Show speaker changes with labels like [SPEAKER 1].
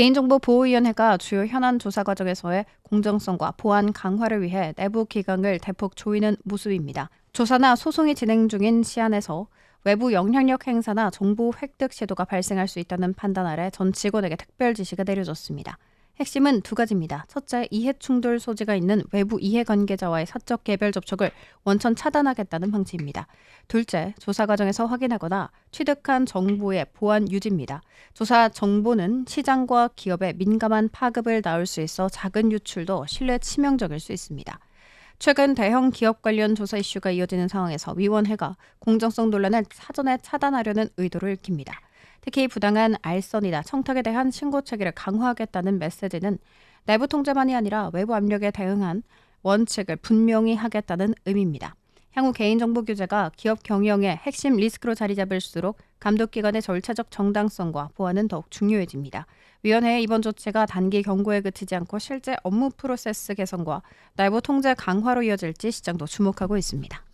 [SPEAKER 1] 개인정보보호위원회가 주요 현안 조사 과정에서의 공정성과 보안 강화를 위해 내부 기강을 대폭 조이는 모습입니다. 조사나 소송이 진행 중인 시안에서 외부 영향력 행사나 정보 획득 시도가 발생할 수 있다는 판단 아래 전 직원에게 특별 지시가 내려졌습니다. 핵심은 두 가지입니다. 첫째, 이해 충돌 소지가 있는 외부 이해 관계자와의 사적 개별 접촉을 원천 차단하겠다는 방침입니다. 둘째, 조사 과정에서 확인하거나 취득한 정보의 보안 유지입니다. 조사 정보는 시장과 기업의 민감한 파급을 낳을 수 있어 작은 유출도 신뢰 치명적일 수 있습니다. 최근 대형 기업 관련 조사 이슈가 이어지는 상황에서 위원회가 공정성 논란을 사전에 차단하려는 의도를 읽힙니다. 특히 부당한 알선이나 청탁에 대한 신고 체계를 강화하겠다는 메시지는 내부 통제만이 아니라 외부 압력에 대응한 원칙을 분명히 하겠다는 의미입니다. 향후 개인정보 규제가 기업 경영의 핵심 리스크로 자리 잡을수록 감독기관의 절차적 정당성과 보안은 더욱 중요해집니다. 위원회의 이번 조치가 단기 경고에 그치지 않고 실제 업무 프로세스 개선과 내부 통제 강화로 이어질지 시장도 주목하고 있습니다.